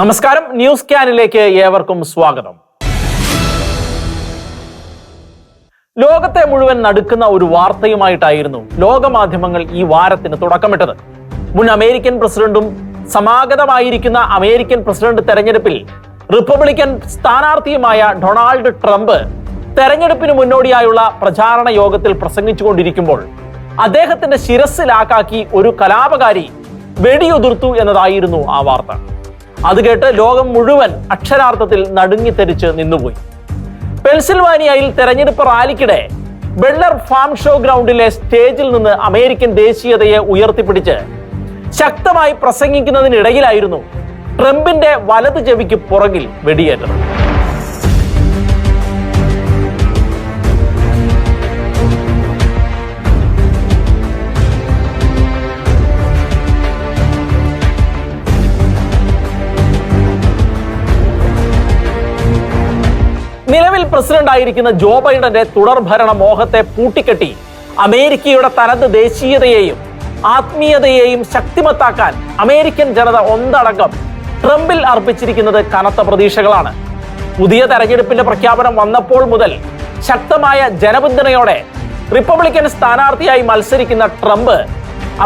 നമസ്കാരം. ന്യൂസ് ക്യാനിലേക്ക് ഏവർക്കും സ്വാഗതം. ലോകത്തെ മുഴുവൻ നടുക്കുന്ന ഒരു വാർത്തയുമായിട്ടായിരുന്നു ലോകമാധ്യമങ്ങൾ ഈ വാരത്തിന് തുടക്കമിട്ടത്. മുൻ അമേരിക്കൻ പ്രസിഡന്റും സമാഗതമായിരിക്കുന്ന അമേരിക്കൻ പ്രസിഡന്റ് തെരഞ്ഞെടുപ്പിൽ റിപ്പബ്ലിക്കൻ സ്ഥാനാർത്ഥിയുമായ ഡൊണാൾഡ് ട്രംപ് തെരഞ്ഞെടുപ്പിന് മുന്നോടിയായുള്ള പ്രചാരണ യോഗത്തിൽ പ്രസംഗിച്ചുകൊണ്ടിരിക്കുമ്പോൾ അദ്ദേഹത്തിന്റെ ശിരസ്സിലാക്കാക്കി ഒരു കലാപകാരി വെടിയുതിർത്തു എന്നതായിരുന്നു ആ വാർത്ത. അത് കേട്ട് ലോകം മുഴുവൻ അക്ഷരാർത്ഥത്തിൽ നടുങ്ങിത്തെരിച്ച് നിന്നുപോയി. പെൻസിൽവാനിയയിൽ തെരഞ്ഞെടുപ്പ് റാലിക്കിടെ ബെള്ളർ ഫാം ഷോ ഗ്രൗണ്ടിലെ സ്റ്റേജിൽ നിന്ന് അമേരിക്കൻ ദേശീയതയെ ഉയർത്തിപ്പിടിച്ച് ശക്തമായി പ്രസംഗിക്കുന്നതിനിടയിലായിരുന്നു ട്രംപിന്റെ വലത് ചെവിക്ക് പുറകിൽ വെടിയേറ്റത്. നിലവിൽ പ്രസിഡന്റായിരിക്കുന്ന ജോ ബൈഡന്റെ തുടർഭരണ മോഹത്തെ പൂട്ടിക്കെട്ടി. അമേരിക്കയുടെ തനത് ദേശീയതയെയും ആത്മീയതയെയും ശക്തിമത്താക്കാൻ അമേരിക്കൻ ജനത ഒന്നടങ്കം ട്രംപിൽ അർപ്പിച്ചിരിക്കുന്നത് കനത്ത പ്രതീക്ഷകളാണ്. പുതിയ തെരഞ്ഞെടുപ്പിന്റെ പ്രഖ്യാപനം വന്നപ്പോൾ മുതൽ ശക്തമായ ജനപിന്തുണയോടെ റിപ്പബ്ലിക്കൻ സ്ഥാനാർത്ഥിയായി മത്സരിക്കുന്ന ട്രംപ്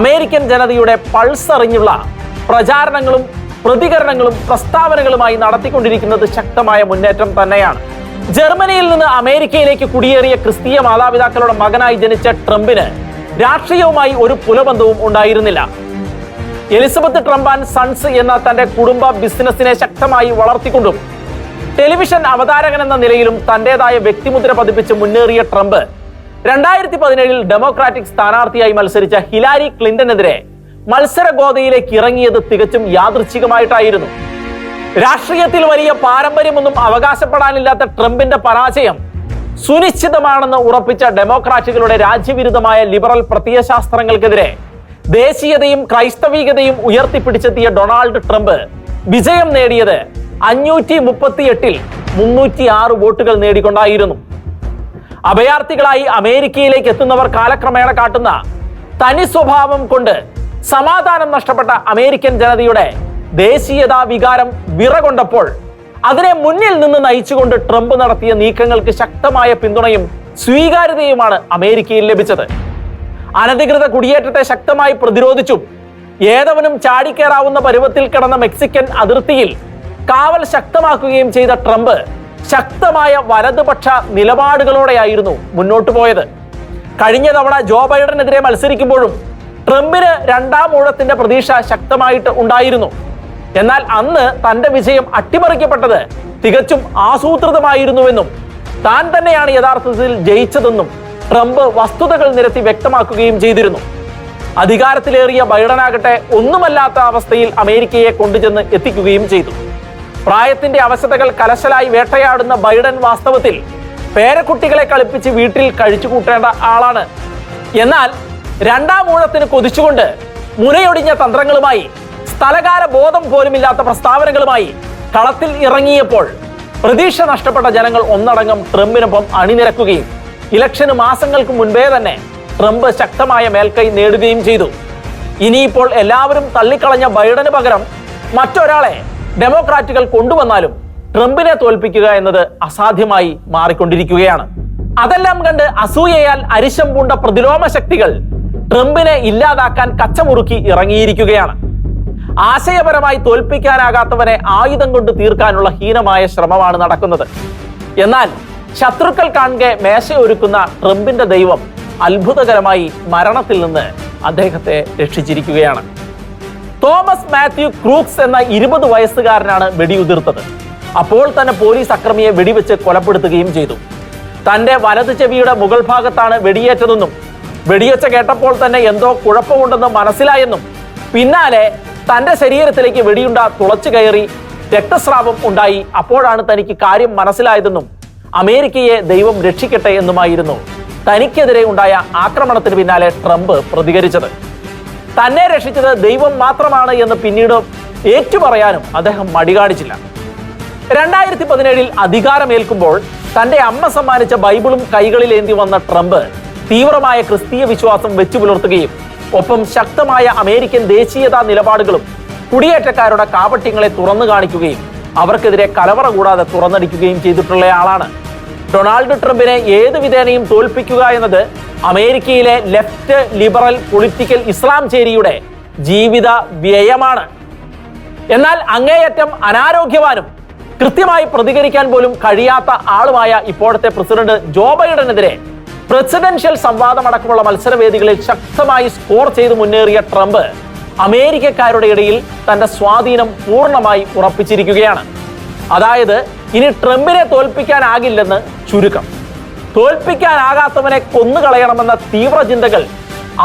അമേരിക്കൻ ജനതയുടെ പൾസ് അറിഞ്ഞുള്ള പ്രചാരണങ്ങളും പ്രതികരണങ്ങളും പ്രസ്താവനകളുമായി നടത്തിക്കൊണ്ടിരിക്കുന്നത് ശക്തമായ മുന്നേറ്റം തന്നെയാണ്. ജർമ്മനിയിൽ നിന്ന് അമേരിക്കയിലേക്ക് കുടിയേറിയ ക്രിസ്തീയ മാതാപിതാക്കളുടെ മകനായി ജനിച്ച ട്രംപിന് രാഷ്ട്രീയവുമായി ഒരു പുലബന്ധവും ഉണ്ടായിരുന്നില്ല. എലിസബത്ത് ട്രംപ് ആൻഡ് സൺസ് എന്ന തന്റെ കുടുംബ ബിസിനസിനെ ശക്തമായി വളർത്തിക്കൊണ്ടും ടെലിവിഷൻ അവതാരകൻ എന്ന നിലയിലും തന്റേതായ വ്യക്തിമുദ്ര പതിപ്പിച്ച് മുന്നേറിയ ട്രംപ് രണ്ടായിരത്തി പതിനേഴിൽ ഡെമോക്രാറ്റിക് സ്ഥാനാർത്ഥിയായി മത്സരിച്ച ഹിലാരി ക്ലിന്റനെതിരെ മത്സര ഗോതയിലേക്ക് ഇറങ്ങിയത് തികച്ചും യാദൃച്ഛികമായിട്ടായിരുന്നു. രാഷ്ട്രീയത്തിൽ വലിയ പാരമ്പര്യമൊന്നും അവകാശപ്പെടാനില്ലാത്ത ട്രംപിന്റെ പരാജയം സുനിശ്ചിതമാണെന്ന് ഉറപ്പിച്ച ഡെമോക്രാറ്റുകളുടെ രാജ്യവിരുദ്ധമായ ലിബറൽ പ്രത്യയശാസ്ത്രങ്ങൾക്കെതിരെ ദേശീയതയും ക്രൈസ്തവികതയും ഉയർത്തിപ്പിടിച്ചെത്തിയ ഡൊണാൾഡ് ട്രംപ് വിജയം നേടിയത് അഞ്ഞൂറ്റി മുപ്പത്തിയെട്ടിൽ മുന്നൂറ്റി ആറ് വോട്ടുകൾ നേടിക്കൊണ്ടായിരുന്നു. അഭയാർത്ഥികളായി അമേരിക്കയിലേക്ക് എത്തുന്നവർ കാലക്രമേണ കാട്ടുന്ന തനി സ്വഭാവം കൊണ്ട് സമാധാനം നഷ്ടപ്പെട്ട അമേരിക്കൻ ജനതയുടെ ദേശീയതാ വികാരം വിറകൊണ്ടപ്പോൾ അതിനെ മുന്നിൽ നിന്ന് നയിച്ചുകൊണ്ട് ട്രംപ് നടത്തിയ നീക്കങ്ങൾക്ക് ശക്തമായ പിന്തുണയും സ്വീകാര്യതയുമാണ് അമേരിക്കയിൽ ലഭിച്ചത്. അനധികൃത കുടിയേറ്റത്തെ ശക്തമായി പ്രതിരോധിച്ചും ഏതവനും ചാടിക്കേറാവുന്ന പരുവത്തിൽ കിടന്ന മെക്സിക്കൻ അതിർത്തിയിൽ കാവൽ ശക്തമാക്കുകയും ചെയ്ത ട്രംപ് ശക്തമായ വലതുപക്ഷ നിലപാടുകളോടെയായിരുന്നു മുന്നോട്ടു പോയത്. കഴിഞ്ഞ തവണ ജോ ബൈഡനെതിരെ മത്സരിക്കുമ്പോഴും ട്രംപിന് രണ്ടാം ഊഴത്തിന്റെ പ്രതീക്ഷ ശക്തമായിട്ട് ഉണ്ടായിരുന്നു. എന്നാൽ അന്ന് തന്റെ വിജയം അട്ടിമറിക്കപ്പെട്ടത് തികച്ചും ആസൂത്രിതമായിരുന്നുവെന്നും താൻ തന്നെയാണ് യഥാർത്ഥത്തിൽ ജയിച്ചതെന്നും ട്രംപ് വസ്തുതകൾ നിരത്തി വ്യക്തമാക്കുകയും ചെയ്തിരുന്നു. അധികാരത്തിലേറിയ ബൈഡനാകട്ടെ ഒന്നുമല്ലാത്ത അവസ്ഥയിൽ അമേരിക്കയെ കൊണ്ടുചെന്ന് എത്തിക്കുകയും ചെയ്തു. പ്രായത്തിന്റെ അവശതകൾ കലശലായി വേട്ടയാടുന്ന ബൈഡൻ വാസ്തവത്തിൽ പേരക്കുട്ടികളെ കളിപ്പിച്ച് വീട്ടിൽ കഴിച്ചു കൂട്ടേണ്ട ആളാണ്. എന്നാൽ രണ്ടാം ഊഴത്തിന് കൊതിച്ചുകൊണ്ട് മുനയൊടിഞ്ഞ തന്ത്രങ്ങളുമായി സ്ഥലകാല ബോധം പോലുമില്ലാത്ത പ്രസ്താവനകളുമായി കളത്തിൽ ഇറങ്ങിയപ്പോൾ പ്രതീക്ഷ നഷ്ടപ്പെട്ട ജനങ്ങൾ ഒന്നടങ്കം ട്രംപിനൊപ്പം അണിനിരക്കുകയും ഇലക്ഷന് മാസങ്ങൾക്ക് മുൻപേ തന്നെ ട്രംപ് ശക്തമായ മേൽക്കൈ നേടുകയും ചെയ്തു. ഇനിയിപ്പോൾ എല്ലാവരും തള്ളിക്കളഞ്ഞ ബൈഡന് പകരം മറ്റൊരാളെ ഡെമോക്രാറ്റുകൾ കൊണ്ടുവന്നാലും ട്രംപിനെ തോൽപ്പിക്കുക എന്നത് അസാധ്യമായി മാറിക്കൊണ്ടിരിക്കുകയാണ്. അതെല്ലാം കണ്ട് അസൂയയാൽ അരിശം പൂണ്ട പ്രതിലോമ ശക്തികൾ ട്രംപിനെ ഇല്ലാതാക്കാൻ കച്ചമുറുക്കി ഇറങ്ങിയിരിക്കുകയാണ്. ആശയപരമായി തോൽപ്പിക്കാനാകാത്തവനെ ആയുധം കൊണ്ട് തീർക്കാനുള്ള ഹീനമായ ശ്രമമാണ് നടക്കുന്നത്. എന്നാൽ ശത്രുക്കൾ കാണെ മേശയൊരുക്കുന്ന ട്രംപിന്റെ ദൈവം അത്ഭുതകരമായി മരണത്തിൽ നിന്ന് അദ്ദേഹത്തെ രക്ഷിച്ചിരിക്കുകയാണ്. തോമസ് മാത്യു ക്രൂക്സ് എന്ന ഇരുപത് വയസ്സുകാരനാണ് വെടിയുതിർത്തത്. അപ്പോൾ തന്നെ പോലീസ് അക്രമിയെ വെടിവെച്ച് കൊലപ്പെടുത്തുകയും ചെയ്തു. തന്റെ വലത് ചെവിയുടെ മുകൾ ഭാഗത്താണ് വെടിയേറ്റതെന്നും വെടിയൊച്ച കേട്ടപ്പോൾ തന്നെ എന്തോ കുഴപ്പമുണ്ടെന്ന് മനസ്സിലായെന്നും പിന്നാലെ തന്റെ ശരീരത്തിലേക്ക് വെടിയുണ്ട തുളച്ചു കയറി രക്തസ്രാവം ഉണ്ടായി. അപ്പോഴാണ് തനിക്ക് കാര്യം മനസ്സിലായതെന്നും അമേരിക്കയെ ദൈവം രക്ഷിക്കട്ടെ എന്നുമായിരുന്നു തനിക്കെതിരെ ഉണ്ടായ ആക്രമണത്തിന് പിന്നാലെ ട്രംപ് പ്രതികരിച്ചത്. തന്നെ രക്ഷിച്ചത് ദൈവം മാത്രമാണ് എന്ന് പിന്നീട് ഏറ്റുപറയാനും അദ്ദേഹം മടി കാണിച്ചില്ല. രണ്ടായിരത്തി പതിനേഴിൽ അധികാരമേൽക്കുമ്പോൾ തന്റെ അമ്മ സമ്മാനിച്ച ബൈബിളും കൈകളിലേന്തി വന്ന ട്രംപ് തീവ്രമായ ക്രിസ്തീയ വിശ്വാസം വെച്ചു പുലർത്തുകയും ഒപ്പം ശക്തമായ അമേരിക്കൻ ദേശീയതാ നിലപാടുകളും കുടിയേറ്റക്കാരുടെ കാപട്യങ്ങളെ തുറന്നു കാണിക്കുകയും അവർക്കെതിരെ കലവറ കൂടാതെ തുറന്നടിക്കുകയും ചെയ്തിട്ടുള്ള ആളാണ്. ഡൊണാൾഡ് ട്രംപിനെ ഏത് വിധേനയും തോൽപ്പിക്കുക എന്നത് അമേരിക്കയിലെ ലെഫ്റ്റ് ലിബറൽ പൊളിറ്റിക്കൽ ഇസ്ലാം ചേരിയുടെ ജീവിത വ്യയമാണ്. എന്നാൽ അങ്ങേയറ്റം അനാരോഗ്യവാനും കൃത്യമായി പ്രതികരിക്കാൻ പോലും കഴിയാത്ത ആളുമായ ഇപ്പോഴത്തെ പ്രസിഡന്റ് ജോ ബൈഡനെതിരെ പ്രസിഡൻഷ്യൽ സംവാദമടക്കമുള്ള മത്സരവേദികളിൽ ശക്തമായി സ്കോർ ചെയ്ത് മുന്നേറിയ ട്രംപ് അമേരിക്കക്കാരുടെ ഇടയിൽ തന്റെ സ്വാധീനം പൂർണമായി ഉറപ്പിച്ചിരിക്കുകയാണ്. അതായത് ഇനി ട്രംപിനെ തോൽപ്പിക്കാനാകില്ലെന്ന് ചുരുക്കം. തോൽപ്പിക്കാനാകാത്തവനെ കൊന്നുകളയണമെന്ന തീവ്ര ചിന്തകൾ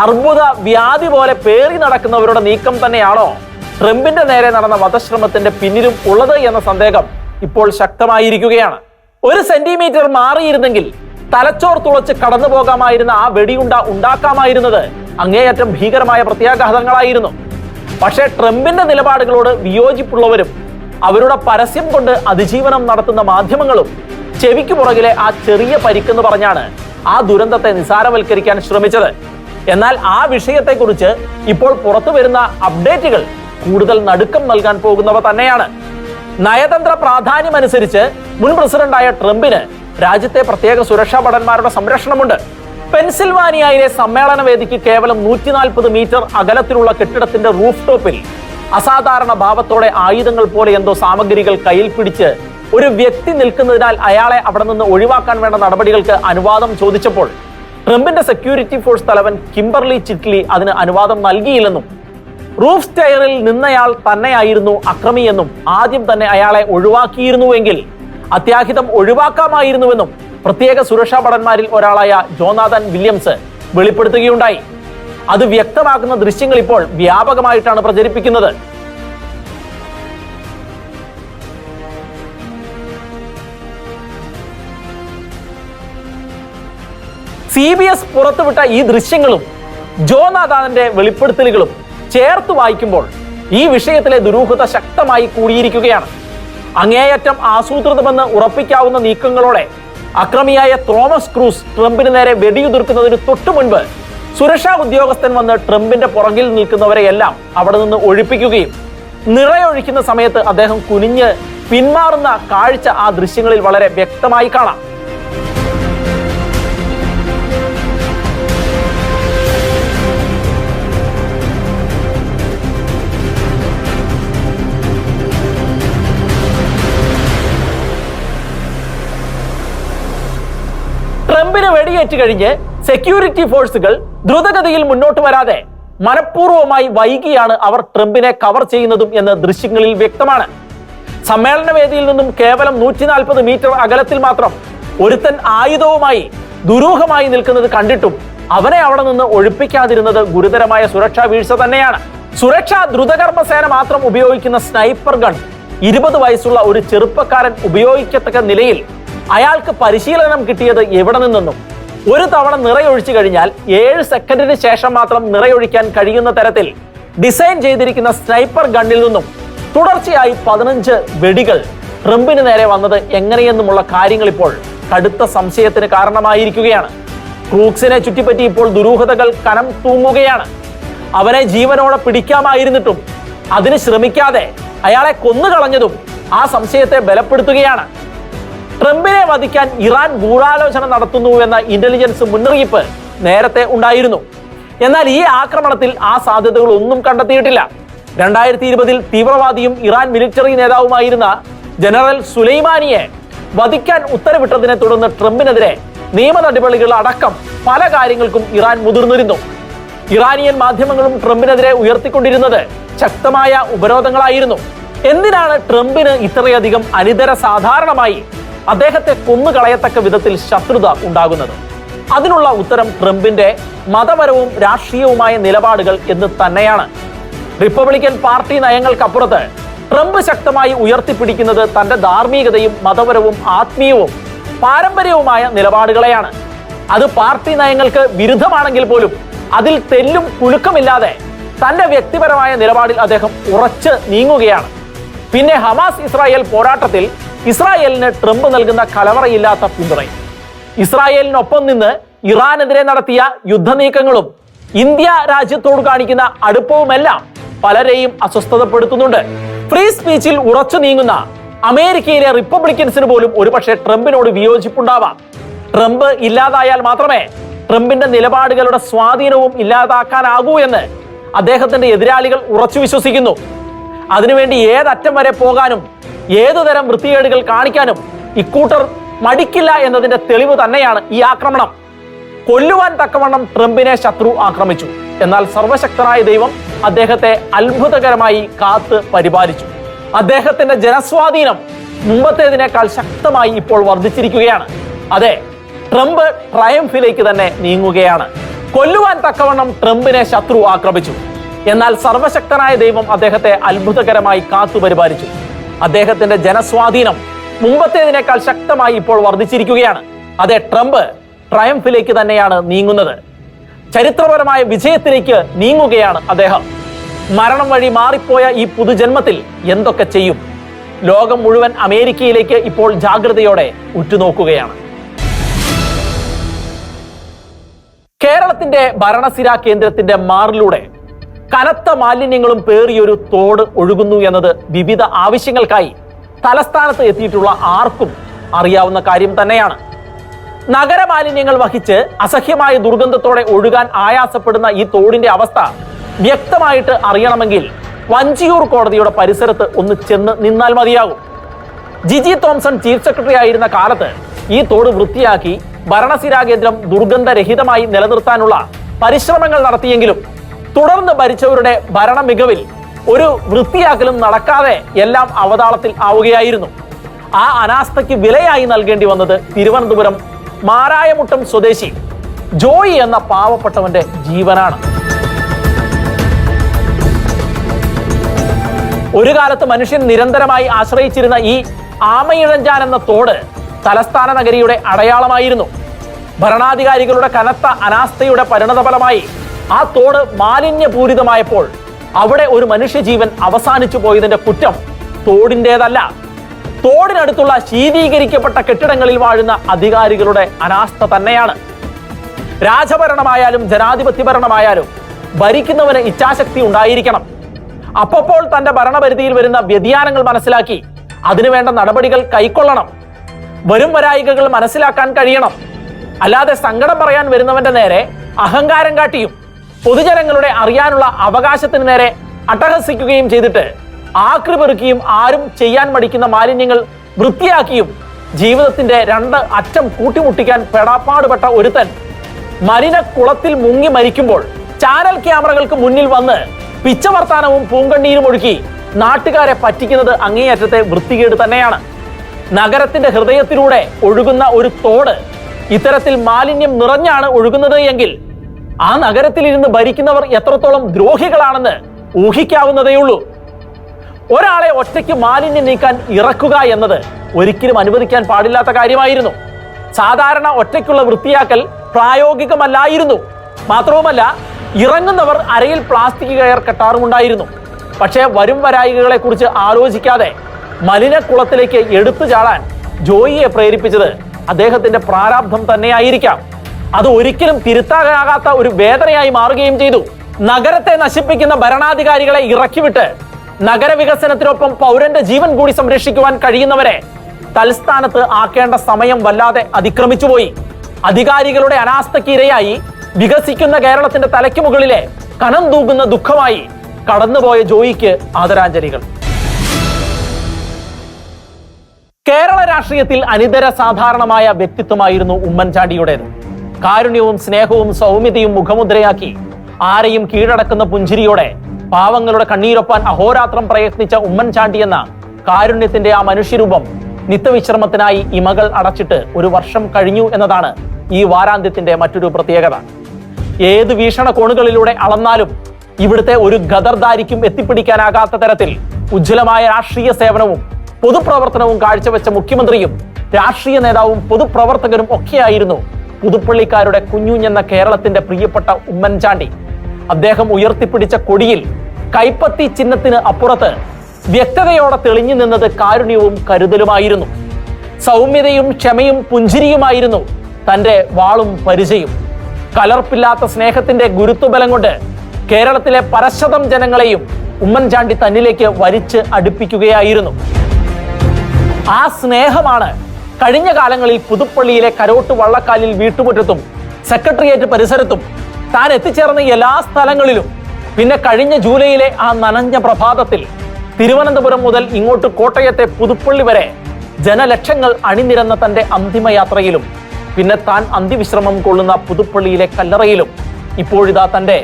അർബുദ വ്യാധി പോലെ പേറി നടക്കുന്നവരുടെ നീക്കം തന്നെയാണോ ട്രംപിന്റെ നേരെ നടന്ന വധശ്രമത്തിന്റെ പിന്നിലും ഉള്ളത് എന്ന സന്ദേഹം ഇപ്പോൾ ശക്തമായിരിക്കുകയാണ്. ഒരു സെന്റിമീറ്റർ മാറിയിരുന്നെങ്കിൽ തലച്ചോർ തുളച്ച് കടന്നു പോകാമായിരുന്ന ആ വെടിയുണ്ട ഉണ്ടാക്കാമായിരുന്നത് അങ്ങേയറ്റം ഭീകരമായ പ്രത്യാഘാതങ്ങളായിരുന്നു. പക്ഷേ ട്രംപിന്റെ നിലപാടുകളോട് വിയോജിപ്പുള്ളവരും അവരുടെ പരസ്യം കൊണ്ട് അതിജീവനം നടത്തുന്ന മാധ്യമങ്ങളും ചെവിക്ക് പുറകിലെ ആ ചെറിയ പരിക്കെന്ന് പറഞ്ഞാണ് ആ ദുരന്തത്തെ നിസാരവൽക്കരിക്കാൻ ശ്രമിച്ചത്. എന്നാൽ ആ വിഷയത്തെക്കുറിച്ച് ഇപ്പോൾ പുറത്തു വരുന്ന അപ്ഡേറ്റുകൾ കൂടുതൽ നടുക്കം നൽകാൻ പോകുന്നവ തന്നെയാണ്. നയതന്ത്ര പ്രാധാന്യമനുസരിച്ച് മുൻ പ്രസിഡന്റായ ട്രംപിന് രാജ്യത്തെ പ്രത്യേക സുരക്ഷാ ഭടന്മാരുടെ സംരക്ഷണമുണ്ട്. പെൻസിൽവാനിയയിലെ സമ്മേളന വേദിക്ക് കേവലം നൂറ്റി നാൽപ്പത് മീറ്റർ അകലത്തിലുള്ള കെട്ടിടത്തിന്റെ റൂഫ് ടോപ്പിൽ അസാധാരണ ഭാവത്തോടെ ആയുധങ്ങൾ പോലെ എന്തോ സാമഗ്രികൾ കയ്യിൽ പിടിച്ച് ഒരു വ്യക്തി നിൽക്കുന്നതിനാൽ അയാളെ അവിടെ നിന്ന് ഒഴിവാക്കാൻ വേണ്ട നടപടികൾക്ക് അനുവാദം ചോദിച്ചപ്പോൾ ട്രംപിന്റെ സെക്യൂരിറ്റി ഫോഴ്സ് തലവൻ കിംബർലി ചിറ്റ്ലി അതിന് അനുവാദം നൽകിയില്ലെന്നും റൂഫ് സ്റ്റെയറിൽ നിന്നയാൾ തന്നെയായിരുന്നു അക്രമിയെന്നും ആദ്യം തന്നെ അയാളെ ഒഴിവാക്കിയിരുന്നുവെങ്കിൽ അത്യാഹിതം ഒഴിവാക്കാമായിരുന്നുവെന്നും പ്രത്യേക സുരക്ഷാ ഭടന്മാരിൽ ഒരാളായ ജോനാഥൻ വില്യംസ് വെളിപ്പെടുത്തുകയുണ്ടായി. അത് വ്യക്തമാക്കുന്ന ദൃശ്യങ്ങൾ ഇപ്പോൾ വ്യാപകമായിട്ടാണ് പ്രചരിപ്പിക്കുന്നത്. സി ബി എസ് പുറത്തുവിട്ട ഈ ദൃശ്യങ്ങളും ജോനാഥാന്റെ വെളിപ്പെടുത്തലുകളും ചേർത്ത് വായിക്കുമ്പോൾ ഈ വിഷയത്തിലെ ദുരൂഹത ശക്തമായി കൂടിയിരിക്കുകയാണ്. അങ്ങേയറ്റം ആസൂത്രിതമെന്ന് ഉറപ്പിക്കാവുന്ന നീക്കങ്ങളോടെ അക്രമിയായ തോമസ് ക്രൂസ് ട്രംപിന് നേരെ വെടിയുതിർക്കുന്നതിന് തൊട്ടു മുൻപ് സുരക്ഷാ ഉദ്യോഗസ്ഥൻ വന്ന് ട്രംപിന്റെ പുറകിൽ നിൽക്കുന്നവരെയെല്ലാം അവിടെ നിന്ന് ഒഴിപ്പിക്കുകയും നിറയൊഴിക്കുന്ന സമയത്ത് അദ്ദേഹം കുനിഞ്ഞ് പിന്മാറുന്ന കാഴ്ച ആ ദൃശ്യങ്ങളിൽ വളരെ വ്യക്തമായി കാണാം. വെടിയേറ്റ് കഴിഞ്ഞ് സെക്യൂരിറ്റി ഫോഴ്സുകൾ ദ്രുതഗതിയിൽ മുന്നോട്ട് വരാതെ മനഃപൂർവമായി വൈകിയാണ് അവർ ട്രംപിനെ കവർ ചെയ്യുന്നതും എന്ന് ദൃശ്യങ്ങളിൽ വ്യക്തമാണ്. സമ്മേളന വേദിയിൽ നിന്നും കേവലം നൂറ്റി നാൽപ്പത് മീറ്റർ അകലത്തിൽ മാത്രം ഒരുത്തൻ ആയുധവുമായി ദുരൂഹമായി നിൽക്കുന്നത് കണ്ടിട്ടും അവനെ അവിടെ നിന്ന് ഒഴിപ്പിക്കാതിരുന്നത് ഗുരുതരമായ സുരക്ഷാ വീഴ്ച തന്നെയാണ്. സുരക്ഷാ ദ്രുതകർമ്മ സേന മാത്രം ഉപയോഗിക്കുന്ന സ്നൈപ്പർ ഗൺ ഇരുപത് വയസ്സുള്ള ഒരു ചെറുപ്പക്കാരൻ ഉപയോഗിക്കത്തക്ക നിലയിൽ അയാൾക്ക് പരിശീലനം കിട്ടിയത് എവിടെ നിന്നെന്നും ഒരു തവണ നിറയൊഴിച്ചു കഴിഞ്ഞാൽ ഏഴ് സെക്കൻഡിന് ശേഷം മാത്രം നിറയൊഴിക്കാൻ കഴിയുന്ന തരത്തിൽ ഡിസൈൻ ചെയ്തിരിക്കുന്ന സ്നൈപ്പർ ഗണ്ണിൽ നിന്നും തുടർച്ചയായി പതിനഞ്ച് വെടികൾ ട്രംപിന് നേരെ വന്നത് എങ്ങനെയെന്നുമുള്ള കാര്യങ്ങൾ ഇപ്പോൾ കടുത്ത സംശയത്തിന് കാരണമായിരിക്കുകയാണ്. ക്രൂക്സിനെ ചുറ്റിപ്പറ്റി ഇപ്പോൾ ദുരൂഹതകൾ കനം തൂങ്ങുകയാണ്. അവനെ ജീവനോടെ പിടിക്കാമായിരുന്നിട്ടും അതിന് ശ്രമിക്കാതെ അയാളെ കൊന്നുകളഞ്ഞതും ആ സംശയത്തെ ബലപ്പെടുത്തുകയാണ്. ട്രംപിനെ വധിക്കാൻ ഇറാൻ ഗൂഢാലോചന നടത്തുന്നു എന്ന ഇന്റലിജൻസ് മുന്നറിയിപ്പ് നേരത്തെ ഉണ്ടായിരുന്നു. എന്നാൽ ഈ ആക്രമണത്തിൽ ആ സാധ്യതകൾ ഒന്നും കണ്ടെത്തിയിട്ടില്ല. രണ്ടായിരത്തി ഇരുപതിൽ തീവ്രവാദിയും ഇറാൻ മിലിറ്ററി നേതാവുമായിരുന്ന ജനറൽ സുലൈമാനിയെ വധിക്കാൻ ഉത്തരവിട്ടതിനെ തുടർന്ന് ട്രംപിനെതിരെ നിയമ നടപടികൾ അടക്കം പല കാര്യങ്ങൾക്കും ഇറാൻ മുതിർന്നിരുന്നു. ഇറാനിയൻ മാധ്യമങ്ങളും ട്രംപിനെതിരെ ഉയർത്തിക്കൊണ്ടിരുന്നത് ശക്തമായ ഉപരോധങ്ങളായിരുന്നു. എന്തിനാണ് ട്രംപിന് ഇത്രയധികം അനിതര സാധാരണമായി അദ്ദേഹത്തെ കൊന്നുകളയത്തക്ക വിധത്തിൽ ശത്രുത ഉണ്ടാകുന്നത്. അതിനുള്ള ഉത്തരം ട്രംപിന്റെ മതപരവും രാഷ്ട്രീയവുമായ നിലപാടുകൾ എന്ന് തന്നെയാണ്. റിപ്പബ്ലിക്കൻ പാർട്ടി നയങ്ങൾക്കപ്പുറത്ത് ട്രംപ് ശക്തമായി ഉയർത്തിപ്പിടിക്കുന്നത് തന്റെ ധാർമ്മികതയും മതപരവും ആത്മീയവും പാരമ്പര്യവുമായ നിലപാടുകളെയാണ്. അത് പാർട്ടി നയങ്ങൾക്ക് വിരുദ്ധമാണെങ്കിൽ പോലും അതിൽ തെല്ലും കുലുക്കമില്ലാതെ തന്റെ വ്യക്തിപരമായ നിലപാടിൽ അദ്ദേഹം ഉറച്ച് നീങ്ങുകയാണ്. പിന്നെ ഹമാസ് ഇസ്രായേൽ പോരാട്ടത്തിൽ ഇസ്രായേലിന് ട്രംപ് നൽകുന്ന കലവറയില്ലാത്ത പിന്തുണയും ഇസ്രായേലിനൊപ്പം നിന്ന് ഇറാനെതിരെ നടത്തിയ യുദ്ധനീക്കങ്ങളും ഇന്ത്യ രാജ്യത്തോട് കാണിക്കുന്ന അടുപ്പവുമെല്ലാം പലരെയും അസ്വസ്ഥതപ്പെടുത്തുന്നുണ്ട്. ഫ്രീ സ്പീച്ചിൽ ഉറച്ചു നീങ്ങുന്ന അമേരിക്കയിലെ റിപ്പബ്ലിക്കൻസിന് പോലും ഒരുപക്ഷെ ട്രംപിനോട് വിയോജിപ്പുണ്ടാവാം. ട്രംപ് ഇല്ലാതായാൽ മാത്രമേ ട്രംപിന്റെ നിലപാടുകളുടെ സ്വാധീനവും ഇല്ലാതാക്കാനാകൂ എന്ന് അദ്ദേഹത്തിന്റെ എതിരാളികൾ ഉറച്ചു വിശ്വസിക്കുന്നു. അതിനുവേണ്ടി ഏതറ്റം വരെ പോകാനും ഏതുതരം വൃത്തികേടുകൾ കാണിക്കാനും ഇക്കൂട്ടർ മടിക്കില്ല എന്നതിന്റെ തെളിവ് തന്നെയാണ് ഈ ആക്രമണം. കൊല്ലുവാൻ തക്കവണ്ണം ട്രംപിനെ ശത്രു ആക്രമിച്ചു. എന്നാൽ സർവശക്തനായ ദൈവം അദ്ദേഹത്തെ അത്ഭുതകരമായി കാത്ത് പരിപാലിച്ചു. അദ്ദേഹത്തിന്റെ ജനസ്വാധീനം മുമ്പത്തേതിനേക്കാൾ ശക്തമായി ഇപ്പോൾ വർദ്ധിച്ചിരിക്കുകയാണ്. അതെ ട്രംപ് ട്രയംഫിലേക്ക് തന്നെ നീങ്ങുകയാണ്. കൊല്ലുവാൻ തക്കവണ്ണം ട്രംപിനെ ശത്രു ആക്രമിച്ചു. എന്നാൽ സർവശക്തനായ ദൈവം അദ്ദേഹത്തെ അത്ഭുതകരമായി കാത്തുപരിപാലിച്ചു. അദ്ദേഹത്തിന്റെ ജനസ്വാധീനം മുമ്പത്തേതിനേക്കാൾ ശക്തമായി ഇപ്പോൾ വർദ്ധിച്ചിരിക്കുകയാണ്. അതെ ട്രംപ് ട്രയംഫിലേക്ക് തന്നെയാണ് നീങ്ങുന്നത്. ചരിത്രപരമായ വിജയത്തിലേക്ക് നീങ്ങുകയാണ് അദ്ദേഹം. മരണം വഴി മാറിപ്പോയ ഈ പുതുജന്മത്തിൽ എന്തൊക്കെ ചെയ്യും? ലോകം മുഴുവൻ അമേരിക്കയിലേക്ക് ഇപ്പോൾ ജാഗ്രതയോടെ ഉറ്റുനോക്കുകയാണ്. കേരളത്തിന്റെ ഭരണസിര കേന്ദ്രത്തിന്റെ മാറിലൂടെ കനത്ത മാലിന്യങ്ങളും പേറിയൊരു തോട് ഒഴുകുന്നു എന്നത് വിവിധ ആവശ്യങ്ങൾക്കായി തലസ്ഥാനത്ത് എത്തിയിട്ടുള്ള ആർക്കും അറിയാവുന്ന കാര്യം തന്നെയാണ്. നഗരമാലിന്യങ്ങൾ വഹിച്ച് അസഹ്യമായ ദുർഗന്ധത്തോടെ ഒഴുകാൻ ആയാസപ്പെടുന്ന ഈ തോടിന്റെ അവസ്ഥ വ്യക്തമായിട്ട് അറിയണമെങ്കിൽ വഞ്ചിയൂർ കോടതിയുടെ പരിസരത്ത് ഒന്ന് ചെന്ന് നിന്നാൽ മതിയാകും. ജിജി തോംസൺ ചീഫ് സെക്രട്ടറി ആയിരുന്ന കാലത്ത് ഈ തോട് വൃത്തിയാക്കി ഭരണസിരാ കേന്ദ്രം ദുർഗന്ധരഹിതമായി നിലനിർത്താനുള്ള പരിശ്രമങ്ങൾ നടത്തിയെങ്കിലും തുടർന്ന് ഭരിച്ചവരുടെ ഭരണ മികവിൽ ഒരു വൃത്തിയാക്കലും നടക്കാതെ എല്ലാം അവതാളത്തിൽ ആവുകയായിരുന്നു. ആ അനാസ്ഥയ്ക്ക് വിലയായി നൽകേണ്ടി വന്നത് തിരുവനന്തപുരം മാരായമുട്ടം സ്വദേശി ജോയി എന്ന പാവപ്പെട്ടവന്റെ ജീവനാണ്. ഒരു കാലത്ത് മനുഷ്യൻ നിരന്തരമായി ആശ്രയിച്ചിരുന്ന ഈ ആമയിഴഞ്ചാൻ എന്ന തോട് തലസ്ഥാന നഗരിയുടെ അടയാളമായിരുന്നു. ഭരണാധികാരികളുടെ കനത്ത അനാസ്ഥയുടെ പരിണതഫലമായി ആ തോട് മാലിന്യപൂരിതമായപ്പോൾ അവിടെ ഒരു മനുഷ്യജീവൻ അവസാനിച്ചു പോയതിന്റെ കുറ്റം തോടിന്റെതല്ല തോടിനടുത്തുള്ള ശീതീകരിക്കപ്പെട്ട കെട്ടിടങ്ങളിൽ വാഴുന്ന അധികാരികളുടെ അനാസ്ഥ തന്നെയാണ്. രാജഭരണമായാലും ജനാധിപത്യ ഭരണമായാലും ഭരിക്കുന്നവന് ഇച്ഛാശക്തി ഉണ്ടായിരിക്കണം. അപ്പോൾ തന്റെ ഭരണപരിധിയിൽ വരുന്ന വ്യതിയാനങ്ങൾ മനസ്സിലാക്കി അതിനുവേണ്ട നടപടികൾ കൈക്കൊള്ളണം. വരും വരായികകൾ മനസ്സിലാക്കാൻ കഴിയണം. അല്ലാതെ സങ്കടം പറയാൻ വരുന്നവന്റെ നേരെ അഹങ്കാരം കാട്ടിയും. പൊതുജനങ്ങളുടെ അറിയാനുള്ള അവകാശത്തിന് നേരെ അട്ടഹസിക്കുകയും ചെയ്തിട്ട് ആക്രി പെറുക്കിയും ആരും ചെയ്യാൻ മടിക്കുന്ന മാലിന്യങ്ങൾ വൃത്തിയാക്കിയും ജീവിതത്തിന്റെ രണ്ട് അറ്റം കൂട്ടിമുട്ടിക്കാൻ പെടാപ്പാടുപെട്ട ഒരുത്തൻ മലിനക്കുളത്തിൽ മുങ്ങി മരിക്കുമ്പോൾ ചാനൽ ക്യാമറകൾക്ക് മുന്നിൽ വന്ന് പിച്ചവർത്താനവും പൂങ്കണ്ണീരും ഒഴുക്കി നാട്ടുകാരെ പറ്റിക്കുന്നത് അങ്ങേയറ്റത്തെ വൃത്തികേട് തന്നെയാണ്. നഗരത്തിന്റെ ഹൃദയത്തിലൂടെ ഒഴുകുന്ന ഒരു തോട് ഇത്തരത്തിൽ മാലിന്യം നിറഞ്ഞാണ് ഒഴുകുന്നത് എങ്കിൽ ആ നഗരത്തിൽ ഇരുന്ന് ഭരിക്കുന്നവർ എത്രത്തോളം ദ്രോഹികളാണെന്ന് ഊഹിക്കാവുന്നതേയുള്ളൂ ഒരാളെ ഒറ്റയ്ക്ക് മാലിന്യം നീക്കാൻ ഇറക്കുക എന്നത് ഒരിക്കലും അനുവദിക്കാൻ പാടില്ലാത്ത കാര്യമായിരുന്നു. സാധാരണ ഒറ്റയ്ക്കുള്ള വൃത്തിയാക്കൽ പ്രായോഗികമല്ലായിരുന്നു. മാത്രവുമല്ല ഇറങ്ങുന്നവർ അരയിൽ പ്ലാസ്റ്റിക് കയർ കെട്ടാറുമുണ്ടായിരുന്നു. പക്ഷേ വരും വരായികളെ കുറിച്ച് ആലോചിക്കാതെ മലിനക്കുളത്തിലേക്ക് എടുത്തു ചാടാൻ ജോയിയെ പ്രേരിപ്പിച്ചത് അദ്ദേഹത്തിന്റെ പ്രാരാബ്ധം തന്നെയായിരിക്കാം. അത് ഒരിക്കലും തിരുത്താനാകാത്ത ഒരു വേദനയായി മാറുകയും ചെയ്തു. നഗരത്തെ നശിപ്പിക്കുന്ന ഭരണാധികാരികളെ ഇറക്കിവിട്ട് നഗരവികസനത്തിനൊപ്പം പൗരന്റെ ജീവൻ കൂടി സംരക്ഷിക്കുവാൻ കഴിയുന്നവരെ തൽസ്ഥാനത്ത് ആക്കേണ്ട സമയം വല്ലാതെ അതിക്രമിച്ചുപോയി അധികാരികളുടെ അനാസ്ഥയ്ക്ക് ഇരയായി വികസിക്കുന്ന കേരളത്തിന്റെ തലയ്ക്ക് മുകളിലെ കനം തൂകുന്ന ദുഃഖമായി കടന്നുപോയ ജോയിക്ക് ആദരാഞ്ജലികൾ. കേരള രാഷ്ട്രീയത്തിൽ അനിതര സാധാരണമായ വ്യക്തിത്വമായിരുന്നു ഉമ്മൻചാണ്ടിയുടേത്. കാരുണ്യവും സ്നേഹവും സൗമ്യതയും മുഖമുദ്രയാക്കി ആരെയും കീഴടക്കുന്ന പുഞ്ചിരിയോടെ പാവങ്ങളുടെ കണ്ണീരൊപ്പാൻ അഹോരാത്രം പ്രയത്നിച്ച ഉമ്മൻചാണ്ടി എന്ന കാരുണ്യത്തിന്റെ ആ മനുഷ്യരൂപം നിത്യവിശ്രമത്തിനായി ഇമകൾ അടച്ചിട്ട് ഒരു വർഷം കഴിഞ്ഞു എന്നതാണ് ഈ വാരാന്ത്യത്തിന്റെ മറ്റൊരു പ്രത്യേകത. ഏത് വീക്ഷണകോണുകളിലൂടെ അളന്നാലും ഇവിടുത്തെ ഒരു ഗദർദാരിക്കും എത്തിപ്പിടിക്കാനാകാത്ത തരത്തിൽ ഉജ്ജ്വലമായ രാഷ്ട്രീയ സേവനവും പൊതുപ്രവർത്തനവും കാഴ്ചവെച്ച മുഖ്യമന്ത്രിയും രാഷ്ട്രീയ നേതാവും പൊതുപ്രവർത്തകരും ഒക്കെയായിരുന്നു പുതുപ്പള്ളിക്കാരുടെ കുഞ്ഞുഞ്ഞെന്ന കേരളത്തിന്റെ പ്രിയപ്പെട്ട ഉമ്മൻചാണ്ടി. അദ്ദേഹം ഉയർത്തിപ്പിടിച്ച കൊടിയിൽ കൈപ്പത്തി ചിഹ്നത്തിന് അപ്പുറത്ത് വ്യക്തതയോടെ തെളിഞ്ഞു നിന്നത് കാരുണ്യവും കരുതലുമായിരുന്നു. സൗമ്യതയും ക്ഷമയും പുഞ്ചിരിയുമായിരുന്നു തന്റെ വാളും പരിചയും. കലർപ്പില്ലാത്ത സ്നേഹത്തിന്റെ ഗുരുത്വബലം കൊണ്ട് കേരളത്തിലെ പരശതം ജനങ്ങളെയും ഉമ്മൻചാണ്ടി തന്നിലേക്ക് വരിച്ച് അടുപ്പിക്കുകയായിരുന്നു. ആ സ്നേഹമാണ് കഴിഞ്ഞ കാലങ്ങളിൽ പുതുപ്പള്ളിയിലെ കരോട്ട് വള്ളക്കാലിൽ വീട്ടുമുറ്റത്തും സെക്രട്ടേറിയറ്റ് പരിസരത്തും താൻ എത്തിച്ചേർന്ന എല്ലാ സ്ഥലങ്ങളിലും പിന്നെ കഴിഞ്ഞ ജൂലൈയിലെ ആ നനഞ്ഞ പ്രഭാതത്തിൽ തിരുവനന്തപുരം മുതൽ ഇങ്ങോട്ട് കോട്ടയത്തെ പുതുപ്പള്ളി വരെ ജനലക്ഷങ്ങൾ അണിനിരന്ന തന്റെ അന്തിമയാത്രയിലും പിന്നെ താൻ അന്തിവിശ്രമം കൊള്ളുന്ന പുതുപ്പള്ളിയിലെ കല്ലറയിലും ഇപ്പോഴിതാ തന്റെ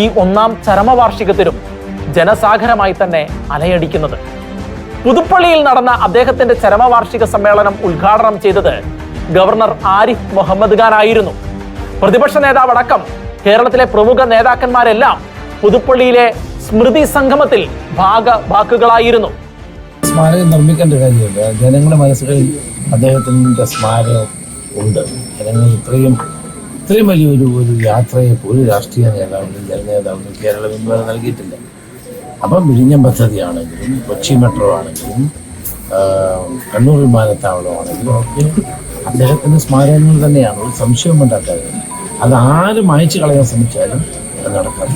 ഈ ഒന്നാം ചരമവാർഷികത്തിലും ജനസാഗരമായി തന്നെ അലയടിക്കുന്നത്. പുതുപ്പള്ളിയിൽ നടന്ന അദ്ദേഹത്തിന്റെ ചരമവാർഷിക സമ്മേളനം ഉദ്ഘാടനം ചെയ്തത് ഗവർണർ ആരിഫ് മുഹമ്മദ് ഖാൻ ആയിരുന്നു പ്രതിപക്ഷ നേതാവ് അടക്കം കേരളത്തിലെ പ്രമുഖ നേതാക്കന്മാരെല്ലാം പുതുപ്പള്ളിയിലെ സ്മൃതി സംഗമത്തിൽ ഭാഗവാക്കുകളായിരുന്നു സ്മാരകം നിർമ്മിക്കേണ്ട കാര്യമില്ല. ജനങ്ങളുടെ മനസ്സുകളിൽ അദ്ദേഹത്തിന്റെ സ്മാരകം ഉണ്ട്. ജനങ്ങൾ ഇത്രയും ഇത്രയും വലിയൊരു ഒരു യാത്രയെ ഒരു രാഷ്ട്രീയ നേതാവിനും ജനനേതാവിനും കേരളം ഇന്നുവരെ നൽകിയിട്ടില്ല. അപ്പം വിഴിഞ്ഞം പദ്ധതിയാണെങ്കിലും കൊച്ചി മെട്രോ ആണെങ്കിലും കണ്ണൂർ വിമാനത്താവളമാണെങ്കിലും ഒക്കെ അദ്ദേഹത്തിന്റെ സ്മാരകങ്ങൾ തന്നെയാണ്. ഒരു സംശയം ഉണ്ടാക്കാൻ അത് ആരും അയച്ചു കളയാൻ ശ്രമിച്ചാലും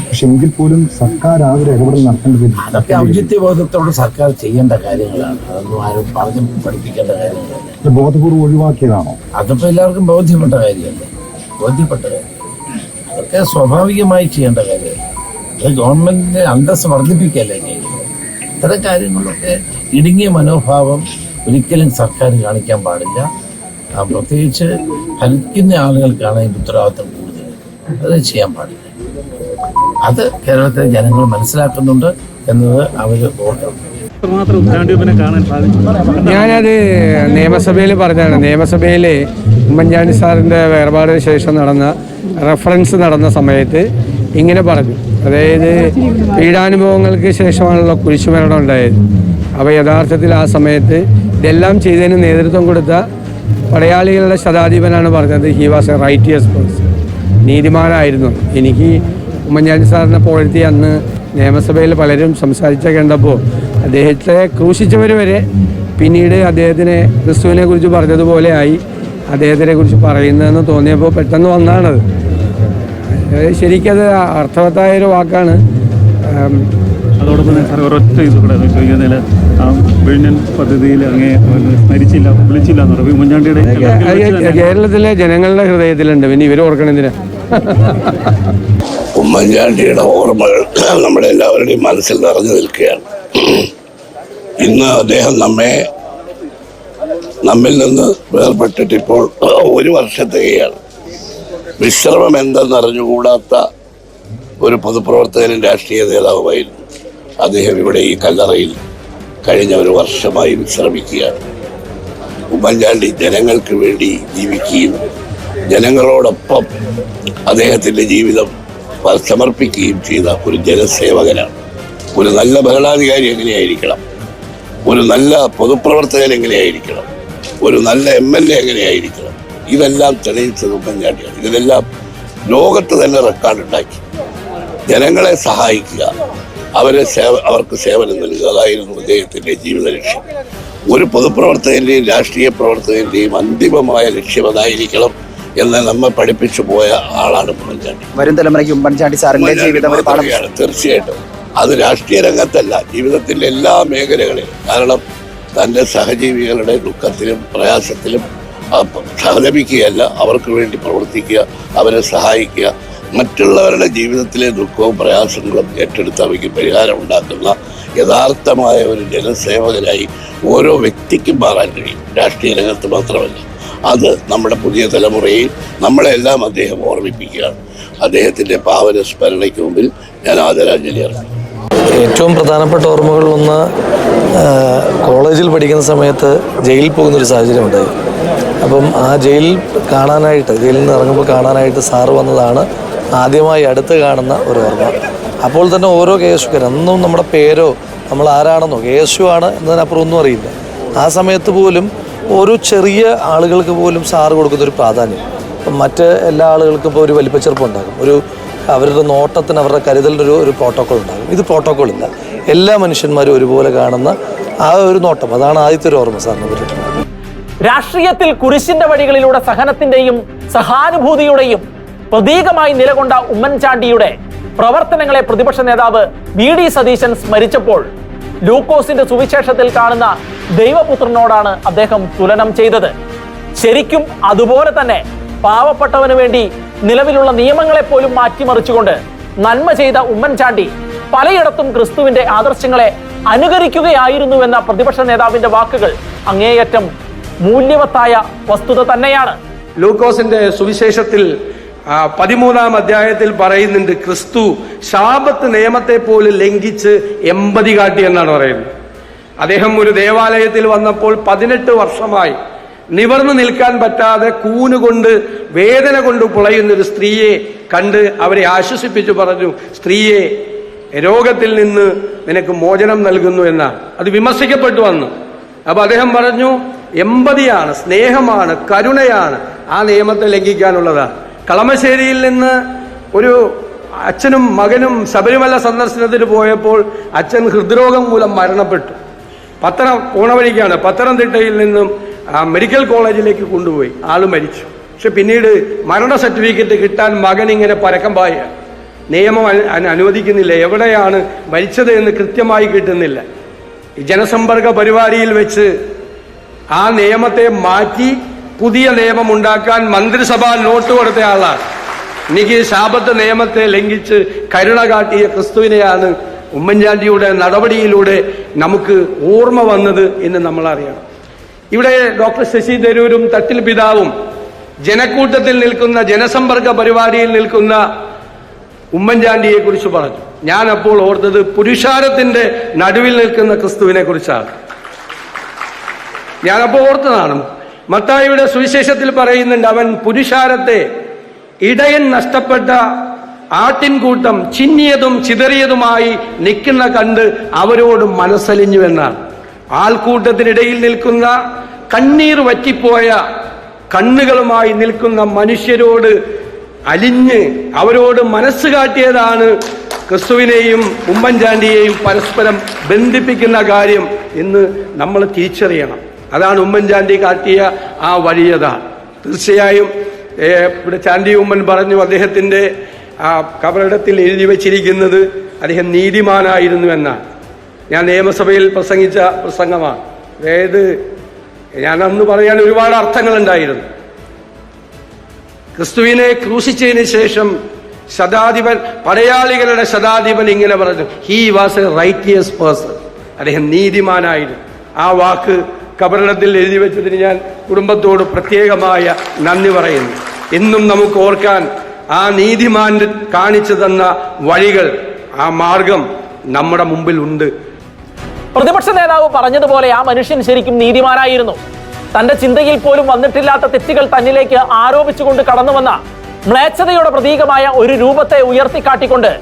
പക്ഷെ എങ്കിൽ പോലും സർക്കാർ ആ ഒരു ഇടപെടൽ നടത്തേണ്ടത് അതൊക്കെ ഔചിത്യബോധത്തോടെ സർക്കാർ ചെയ്യേണ്ട കാര്യങ്ങളാണ്. അതൊന്നും ആരും പറഞ്ഞ് പഠിപ്പിക്കേണ്ട കാര്യങ്ങളല്ല. ബോധപൂർവം ഒഴിവാക്കിയതാണോ? അതിപ്പോൾ എല്ലാവർക്കും ബോധ്യപ്പെട്ട കാര്യമല്ലേ? ബോധ്യപ്പെട്ട കാര്യം അതൊക്കെ സ്വാഭാവികമായി ചെയ്യേണ്ട അത് ഗവൺമെന്റിന്റെ അന്തസ് വർദ്ധിപ്പിക്കുകയല്ലേ ചെയ്യുന്നത് ഇത്തരം കാര്യങ്ങളിലൊക്കെ ഇടുങ്ങിയ മനോഭാവം ഒരിക്കലും സർക്കാർ കാണിക്കാൻ പാടില്ല. ആ, പ്രത്യേകിച്ച് ഭരിക്കുന്ന ആളുകൾക്കാണ് അതിന്റെ ഉത്തരവാദിത്തം കൂടുതൽ. അത് ചെയ്യാൻ പാടില്ല. അത് കേരളത്തിലെ ജനങ്ങൾ മനസ്സിലാക്കുന്നുണ്ട് എന്നത് അവർ ഓർക്കണം. ഞാനത് നിയമസഭയിൽ പറഞ്ഞാണ് നിയമസഭയിൽ ഉമ്മൻചാണ്ടി സാറിന്റെ വേർപാടിന് ശേഷം നടന്ന റെഫറൻസ് നടന്ന സമയത്ത് ഇങ്ങനെ പറഞ്ഞു. അതായത് പീഡാനുഭവങ്ങൾക്ക് ശേഷമാണല്ലോ കുരിശുമരണം ഉണ്ടായത്. അപ്പോൾ യഥാർത്ഥത്തിൽ ആ സമയത്ത് ഇതെല്ലാം ചെയ്തതിന് നേതൃത്വം കൊടുത്ത പടയാളികളുടെ ശതാധിപനാണ് പറഞ്ഞത് he was a righteous person നീതിമാനായിരുന്നു. എനിക്ക് ഉമ്മൻചാണ്ടി സാറിനെ പുകഴ്ത്തി അന്ന് നിയമസഭയിൽ പലരും സംസാരിച്ച കണ്ടപ്പോൾ അദ്ദേഹത്തെ ക്രൂശിച്ചവർ വരെ പിന്നീട് അദ്ദേഹത്തിനെ ക്രിസ്തുവിനെ കുറിച്ച് പറഞ്ഞതുപോലെ ആയി അദ്ദേഹത്തിനെ കുറിച്ച് പറയുന്നതെന്ന് തോന്നിയപ്പോൾ പെട്ടെന്ന് വന്നാണത്. ശരിക്കത് അർത്ഥവത്തായ ഒരു വാക്കാണ്. ഉം, അതോടൊപ്പം തന്നെ സാർ ഒരൊറ്റ ഇത് കൂടെ ചോദിക്കുന്നതിൽ വിഴിഞ്ഞൻ പദ്ധതിയിൽ അങ്ങേ ഒന്ന് സ്മരിച്ചില്ല വിളിച്ചില്ല എന്ന് പറയും ഉമ്മൻചാണ്ടിയുടെ കേരളത്തിലെ ജനങ്ങളുടെ ഹൃദയത്തിലുണ്ട്. പിന്നെ ഇവർ ഓർക്കണെന്തിനാ ഉമ്മൻചാണ്ടിയുടെ ഓർമ്മകൾ നമ്മുടെ എല്ലാവരുടെയും മനസ്സിൽ നിറഞ്ഞു നിൽക്കുകയാണ്. ഇന്ന് അദ്ദേഹം നമ്മെ നമ്മിൽ നിന്ന് വേർപെട്ടിട്ട് ഇപ്പോൾ ഒരു വർഷം തികയാണ് വിശ്രമം എന്തെന്നറിഞ്ഞുകൂടാത്ത ഒരു പൊതുപ്രവർത്തകനും രാഷ്ട്രീയ നേതാവുമായിരുന്നു. അദ്ദേഹം ഇവിടെ ഈ കല്ലറയിൽ കഴിഞ്ഞ ഒരു വർഷമായി വിശ്രമിക്കുകയാണ്. ഉമ്മൻചാണ്ടി ജനങ്ങൾക്ക് വേണ്ടി ജീവിക്കുകയും ജനങ്ങളോടൊപ്പം അദ്ദേഹത്തിന്റെ ജീവിതം സമർപ്പിക്കുകയും ചെയ്ത ഒരു ജനസേവകനാണ്. ഒരു നല്ല ഭരണാധികാരി എങ്ങനെയായിരിക്കണം? ഒരു നല്ല പൊതുപ്രവർത്തകൻ എങ്ങനെയായിരിക്കണം? ഒരു നല്ല എം എൽ എ എങ്ങനെയായിരിക്കണം? ഇതെല്ലാം തെളിയിച്ചത് ഉമ്മൻചാണ്ടിയാണ് ഇതിലെല്ലാം ലോകത്ത് തന്നെ റെക്കോർഡുണ്ടാക്കി ജനങ്ങളെ സഹായിക്കുക അവരെ സേവ അവർക്ക് സേവനം നൽകുക. അതായിരുന്നു അദ്ദേഹത്തിന്റെ ജീവിത ലക്ഷ്യം. ഒരു പൊതുപ്രവർത്തകന്റെയും രാഷ്ട്രീയ പ്രവർത്തകന്റെയും അന്തിമമായ ലക്ഷ്യം അതായിരിക്കണം എന്ന് നമ്മെ പഠിപ്പിച്ചു പോയ ആളാണ് ഉമ്മൻചാണ്ടി. വരും തലമുറയ്ക്ക് ഉമ്മൻചാണ്ടി സാറിന്റെ ജീവിതം തീർച്ചയായിട്ടും. അത് രാഷ്ട്രീയ രംഗത്തല്ല ജീവിതത്തിന്റെ എല്ലാ മേഖലകളിലും. കാരണം തന്റെ സഹജീവികളുടെ ദുഃഖത്തിലും പ്രയാസത്തിലും ആ, സഹതപിക്കുകയല്ല അവർക്ക് വേണ്ടി പ്രവർത്തിക്കുക അവരെ സഹായിക്കുക മറ്റുള്ളവരുടെ ജീവിതത്തിലെ ദുഃഖവും പ്രയാസങ്ങളും ഏറ്റെടുത്ത് അവയ്ക്ക് പരിഹാരം ഉണ്ടാക്കുന്ന യഥാർത്ഥമായ ഒരു ജനസേവകനായി ഓരോ വ്യക്തിക്കും മാറാൻ കഴിയും. രാഷ്ട്രീയ രംഗത്ത് മാത്രമല്ല. അത് നമ്മുടെ പുതിയ തലമുറയിൽ നമ്മളെല്ലാം അദ്ദേഹം ഓർമ്മിപ്പിക്കുകയാണ്. അദ്ദേഹത്തിന്റെ പാവന സ്മരണയ്ക്ക് മുമ്പിൽ ഞാൻ ആദരാഞ്ജലി അർപ്പിക്കും ഏറ്റവും പ്രധാനപ്പെട്ട ഓർമ്മകൾ ഒന്ന് കോളേജിൽ പഠിക്കുന്ന സമയത്ത് ജയിലിൽ പോകുന്നൊരു സാഹചര്യം ഉണ്ടായി അപ്പം ആ ജയിലിൽ കാണാനായിട്ട് ജയിലിൽ നിന്ന് ഇറങ്ങുമ്പോൾ കാണാനായിട്ട് സാറ് വന്നതാണ് ആദ്യമായി അടുത്ത് കാണുന്ന ഒരു ഓർമ്മ. അപ്പോൾ തന്നെ ഓരോ കേശുക്കാരും എന്നും നമ്മുടെ പേരോ നമ്മൾ ആരാണെന്നോ കേശു ആണ് എന്നതിനപ്പുറം ഒന്നും അറിയില്ല. ആ സമയത്ത് പോലും ഓരോ ചെറിയ ആളുകൾക്ക് പോലും സാറ് കൊടുക്കുന്ന ഒരു പ്രാധാന്യം. ഇപ്പം മറ്റ് എല്ലാ ആളുകൾക്കും ഇപ്പോൾ ഒരു വലിപ്പച്ചെറുപ്പം ഉണ്ടാകും. ഒരു അവരുടെ നോട്ടത്തിന് അവരുടെ കരുതലിന്റെ ഒരു ഒരു പ്രോട്ടോക്കോൾ ഉണ്ടാകും. ഇത് പ്രോട്ടോക്കോൾ ഇല്ല. എല്ലാ മനുഷ്യന്മാരും ഒരുപോലെ കാണുന്ന ആ ഒരു നോട്ടം. അതാണ് ആദ്യത്തെ ഒരു ഓർമ്മ സാറിനെ പറ്റിയിട്ടുള്ളത്. രാഷ്ട്രീയത്തിൽ കുരിശിന്റെ വഴികളിലൂടെ സഹനത്തിന്റെയും സഹാനുഭൂതിയുടെയും പ്രതീകമായി നിലകൊണ്ട ഉമ്മൻചാണ്ടിയുടെ പ്രവർത്തനങ്ങളെ പ്രതിപക്ഷ നേതാവ് വി ഡി സതീശൻ സ്മരിച്ചപ്പോൾ ലൂക്കോസിന്റെ സുവിശേഷത്തിൽ കാണുന്ന ദൈവപുത്രനോടാണ് അദ്ദേഹം തുലനം ചെയ്തത്. ശരിക്കും അതുപോലെ തന്നെ പാവപ്പെട്ടവന് വേണ്ടി നിലവിലുള്ള നിയമങ്ങളെ പോലും മാറ്റിമറിച്ചുകൊണ്ട് നന്മ ചെയ്ത ഉമ്മൻചാണ്ടി പലയിടത്തും ക്രിസ്തുവിന്റെ ആദർശങ്ങളെ അനുകരിക്കുകയായിരുന്നുവെന്ന പ്രതിപക്ഷ നേതാവിന്റെ വാക്കുകൾ അങ്ങേയറ്റം മൂല്യവത്തായ വസ്തുത തന്നെയാണ്. ലൂക്കോസിന്റെ സുവിശേഷത്തിൽ പതിമൂന്നാം അധ്യായത്തിൽ പറയുന്നുണ്ട് ക്രിസ്തു ശാപത്ത് നിയമത്തെ പോലും ലംഘിച്ച് എമ്പതി കാട്ടി എന്നാണ് പറയുന്നത്. അദ്ദേഹം ഒരു ദേവാലയത്തിൽ വന്നപ്പോൾ പതിനെട്ട് വർഷമായി നിവർന്നു നിൽക്കാൻ പറ്റാതെ കൂനുകൊണ്ട് വേദന കൊണ്ട് പുളയുന്ന ഒരു സ്ത്രീയെ കണ്ട് അവരെ ആശ്വസിപ്പിച്ചു പറഞ്ഞു സ്ത്രീയെ രോഗത്തിൽ നിന്ന് നിനക്ക് മോചനം നൽകുന്നു എന്നാണ്. അത് വിമർശിക്കപ്പെട്ടു വന്നു. അപ്പൊ അദ്ദേഹം പറഞ്ഞു എമ്പതിയാണ് സ്നേഹമാണ് കരുണയാണ്. ആ നിയമത്തെ ലംഘിക്കാനുള്ളതാണ് കളമശ്ശേരിയിൽ നിന്ന് ഒരു അച്ഛനും മകനും ശബരിമല സന്ദർശനത്തിന് പോയപ്പോൾ അച്ഛൻ ഹൃദ്രോഗം മൂലം മരണപ്പെട്ടു. പത്തനം പോണ വഴിക്കാണ് പത്തനംതിട്ടയിൽ നിന്നും മെഡിക്കൽ കോളേജിലേക്ക് കൊണ്ടുപോയി. ആൾ മരിച്ചു. പക്ഷെ പിന്നീട് മരണ സർട്ടിഫിക്കറ്റ് കിട്ടാൻ മകൻ ഇങ്ങനെ പരക്കം പായ നിയമം അനു- അനു- അനുവദിക്കുന്നില്ല. എവിടെയാണ് മരിച്ചത് എന്ന് കൃത്യമായി കിട്ടുന്നില്ല. ജനസമ്പർക്ക പരിപാടിയിൽ വെച്ച് ആ നിയമത്തെ മാറ്റി പുതിയ നിയമം ഉണ്ടാക്കാൻ മന്ത്രിസഭ നോട്ട് കൊടുത്ത ആളാണ്. എനിക്ക് ശാപത്ത് നിയമത്തെ ലംഘിച്ച് കരുണ കാട്ടിയ ക്രിസ്തുവിനെയാണ് ഉമ്മൻചാണ്ടിയുടെ നടപടിയിലൂടെ നമുക്ക് ഓർമ്മ വന്നത് എന്ന് നമ്മൾ അറിയണം ഇവിടെ ഡോക്ടർ ശശി തരൂരും തട്ടിൽ പിതാവും ജനക്കൂട്ടത്തിൽ നിൽക്കുന്ന ജനസമ്പർക്ക പരിപാടിയിൽ നിൽക്കുന്ന ഉമ്മൻചാണ്ടിയെ കുറിച്ച് പറഞ്ഞു. ഞാൻ അപ്പോൾ ഓർത്തത് പുരുഷാരത്തിന്റെ നടുവിൽ നിൽക്കുന്ന ക്രിസ്തുവിനെ കുറിച്ചാണ് ഞാനപ്പോൾ ഓർത്തതാണ് മത്തായിയുടെ സുവിശേഷത്തിൽ പറയുന്നുണ്ട് അവൻ പുരുഷാരത്തെ ഇടയൻ നഷ്ടപ്പെട്ട ആട്ടിൻകൂട്ടം ചിന്നിയതും ചിതറിയതുമായി നിൽക്കുന്ന കണ്ട് അവരോട് മനസ്സലിഞ്ഞു എന്നാണ്. ആൾക്കൂട്ടത്തിനിടയിൽ നിൽക്കുന്ന കണ്ണീർ വറ്റിപ്പോയ കണ്ണുകളുമായി നിൽക്കുന്ന മനുഷ്യരോട് അലിഞ്ഞ് അവരോട് മനസ്സ് കാട്ടിയതാണ് ക്രിസ്തുവിനെയും ഉമ്മൻചാണ്ടിയെയും പരസ്പരം ബന്ധിപ്പിക്കുന്ന കാര്യം എന്ന് നമ്മൾ തിരിച്ചറിയണം. അതാണ് ഉമ്മൻചാണ്ടി കാട്ടിയ ആ വഴിയത തീർച്ചയായും ഇവിടെ ചാണ്ടി ഉമ്മൻ പറഞ്ഞു അദ്ദേഹത്തിന്റെ ആ കബറിടത്തിൽ എഴുതി വച്ചിരിക്കുന്നത് അദ്ദേഹം നീതിമാനായിരുന്നു എന്നാണ്. ഞാൻ നിയമസഭയിൽ പ്രസംഗിച്ച പ്രസംഗമാണ്. അതായത് ഞാൻ അന്ന് പറയാൻ ഒരുപാട് അർത്ഥങ്ങളുണ്ടായിരുന്നു. ക്രിസ്തുവിനെ ക്രൂശിച്ചതിന് ശേഷം ശതാധിപൻ പടയാളികളുടെ ശതാധിപൻ ഇങ്ങനെ പറഞ്ഞു he was a righteous person അദ്ദേഹം നീതിമാനായിരുന്നു. ആ വാക്ക് കബറിടത്തിൽ എഴുതി വെച്ചതിന് ഞാൻ കുടുംബത്തോട് പ്രത്യേകമായ നന്ദി പറയുന്നു. എന്നും നമുക്ക് ഓർക്കാൻ ആ നീതിമാൻ കാണിച്ചു തന്ന വഴികൾ ആ മാർഗം നമ്മുടെ മുമ്പിൽ ഉണ്ട് പ്രതിപക്ഷ നേതാവ് പറഞ്ഞതുപോലെ ആ മനുഷ്യൻ ശരിക്കും നീതിമാനായിരുന്നു. തന്റെ ചിന്തയിൽ പോലും വന്നിട്ടില്ലാത്ത തെറ്റുകൾ തന്നിലേക്ക് ആരോപിച്ചുകൊണ്ട് കടന്നു വന്ന മ്ലേച്ഛതയുടെ പ്രതീകമായ ഒരു രൂപത്തെ ഉയർത്തിക്കാട്ടിക്കൊണ്ട്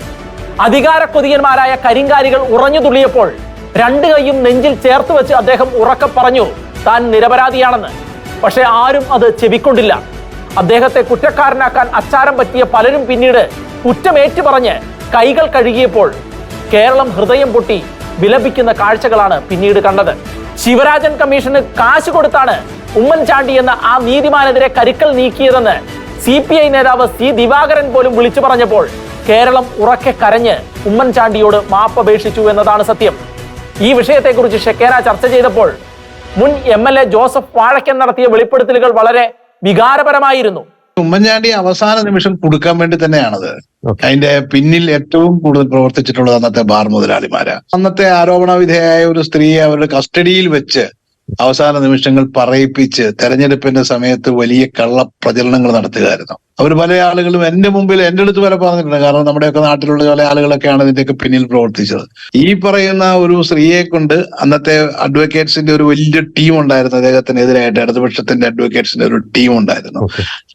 അധികാര കൊതിയന്മാരായ കരിങ്കാരികൾ ഉറഞ്ഞു തുള്ളിയപ്പോൾ രണ്ട് കൈയും നെഞ്ചിൽ ചേർത്ത് വെച്ച് അദ്ദേഹം ഉറക്കെ പറഞ്ഞു താൻ നിരപരാധിയാണെന്ന്. പക്ഷെ ആരും അത് ചെവിക്കൊണ്ടില്ല. അദ്ദേഹത്തെ കുറ്റക്കാരനാക്കാൻ അച്ചാരം പറ്റിയ പലരും പിന്നീട് കുറ്റമേറ്റു പറഞ്ഞ് കൈകൾ കഴുകിയപ്പോൾ കേരളം ഹൃദയം പൊട്ടി വിലപിക്കുന്ന കാഴ്ചകളാണ് പിന്നീട് കണ്ടത്. ശിവരാജൻ കമ്മീഷന് കാശ് കൊടുത്താണ് ഉമ്മൻചാണ്ടി എന്ന ആ നീതിമാനെതിരെ കരുക്കൾ നീക്കിയതെന്ന് സി പി ഐ നേതാവ് സി ദിവാകരൻ പോലും വിളിച്ചു പറഞ്ഞപ്പോൾ കേരളം ഉറക്കെ കരഞ്ഞ് ഉമ്മൻചാണ്ടിയോട് മാപ്പപേക്ഷിച്ചു എന്നതാണ് സത്യം. ഈ വിഷയത്തെക്കുറിച്ച് ഷെക്കേര ചർച്ച ചെയ്തപ്പോൾ മുൻ M L A Joseph Vazhakkan നടത്തിയ വെളിപ്പെടുത്തലുകൾ വളരെ വികാരപരമായിരുന്നു. ഉമ്മൻചാണ്ടി അവസാന നിമിഷം കൊടുക്കാൻ വേണ്ടി തന്നെയാണത്. അതിന്റെ പിന്നിൽ ഏറ്റവും കൂടുതൽ പ്രവർത്തിച്ചിട്ടുള്ളത് അന്നത്തെ ബാർ മുതലാളിമാരാണ് അന്നത്തെ ആരോപണ വിധേയായ ഒരു സ്ത്രീയെ അവരുടെ കസ്റ്റഡിയിൽ വെച്ച് അവസാന നിമിഷങ്ങൾ പറയിപ്പിച്ച് തെരഞ്ഞെടുപ്പിന്റെ സമയത്ത് വലിയ കള്ള പ്രചരണങ്ങൾ നടത്തുകയായിരുന്നു അവർ പല ആളുകളും എന്റെ മുമ്പിൽ എന്റെ അടുത്ത് വരെ പറഞ്ഞിട്ടുണ്ട്. കാരണം നമ്മുടെയൊക്കെ നാട്ടിലുള്ള പല ആളുകളൊക്കെയാണ് ഇതിന്റെയൊക്കെ പിന്നിൽ പ്രവർത്തിച്ചത്. ഈ പറയുന്ന ഒരു സ്ത്രീയെ കൊണ്ട് അന്നത്തെ അഡ്വക്കേറ്റ്സിന്റെ ഒരു വലിയ ടീം ഉണ്ടായിരുന്നു. അദ്ദേഹത്തിനെതിരായിട്ട് ഇടതുപക്ഷത്തിന്റെ അഡ്വക്കേറ്റ്സിന്റെ ഒരു ടീം ഉണ്ടായിരുന്നു.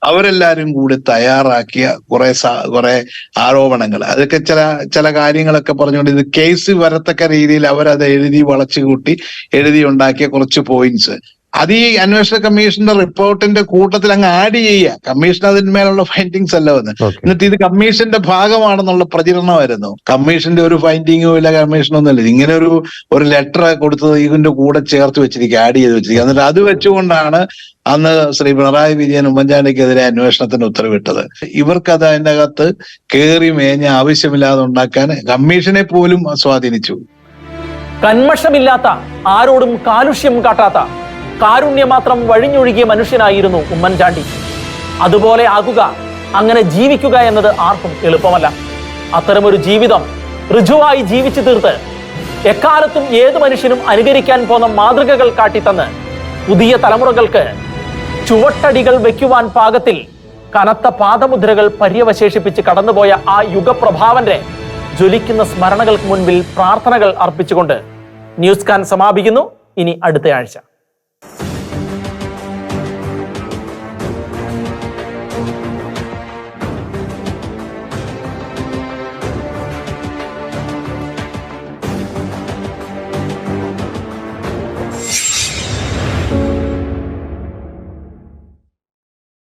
അവരെല്ലാരും കൂടി തയ്യാറാക്കിയ കുറെ കുറെ ആരോപണങ്ങൾ. അതൊക്കെ ചില ചില കാര്യങ്ങളൊക്കെ പറഞ്ഞുകൊണ്ട് ഇത് കേസ് വരത്തക്ക രീതിയിൽ അവരത് എഴുതി വളച്ചു കൂട്ടി എഴുതി ഉണ്ടാക്കിയ കുറച്ച് പോയിന്റ്സ് അത് ഈ അന്വേഷണ കമ്മീഷന്റെ റിപ്പോർട്ടിന്റെ കൂട്ടത്തിൽ അങ്ങ് ആഡ് ചെയ്യുക. കമ്മീഷൻ അതിന്മേലുള്ള ഫൈൻഡിങ്സ് അല്ല വന്ന്. എന്നിട്ട് ഇത് കമ്മീഷന്റെ ഭാഗമാണെന്നുള്ള പ്രചരണമായിരുന്നു. കമ്മീഷന്റെ ഒരു ഫൈൻഡിങ്ങും ഇല്ല കമ്മീഷനൊന്നും ഇല്ല. ഇങ്ങനെ ഒരു ഒരു ലെറ്റർ കൊടുത്തത് ഇതിന്റെ കൂടെ ചേർത്ത് വെച്ചിരിക്കുക ആഡ് ചെയ്ത് വെച്ചിരിക്കുക. എന്നിട്ട് അത് വെച്ചുകൊണ്ടാണ് അന്ന് ശ്രീ പിണറായി വിജയൻ ഉമ്മൻചാണ്ടിക്കെതിരെ അന്വേഷണത്തിന് ഉത്തരവിട്ടത്. ഇവർക്കത് അതിന്റെ അകത്ത് കയറി മേഞ്ഞ ആവശ്യമില്ലാതെ ഉണ്ടാക്കാൻ കമ്മീഷനെ പോലും സ്വാധീനിച്ചു. കന്മഷമില്ലാത്ത ആരോടും കാലുഷ്യം കാട്ടാത്ത കാരുണ്യം മാത്രം വഴിഞ്ഞൊഴുകിയ മനുഷ്യനായിരുന്നു ഉമ്മൻചാണ്ടി. അതുപോലെ ആകുക അങ്ങനെ ജീവിക്കുക എന്നത് ആർക്കും എളുപ്പമല്ല. അത്തരമൊരു ജീവിതം ഋജുവായി ജീവിച്ചു തീർത്ത് എക്കാലത്തും ഏത് മനുഷ്യനും അനുകരിക്കാൻ പോന്ന മാതൃകകൾ കാട്ടിത്തന്ന് പുതിയ തലമുറകൾക്ക് ചുവട്ടടികൾ വയ്ക്കുവാൻ പാകത്തിൽ കനത്ത പാദമുദ്രകൾ പര്യവശേഷിപ്പിച്ച് കടന്നുപോയ ആ യുഗപ്രഭാവന്റെ ജ്വലിക്കുന്ന സ്മരണകൾക്ക് മുൻപിൽ പ്രാർത്ഥനകൾ അർപ്പിച്ചുകൊണ്ട് ന്യൂസ് കാൻ സമാപിക്കുന്നു. ഇനി അടുത്ത ആഴ്ച.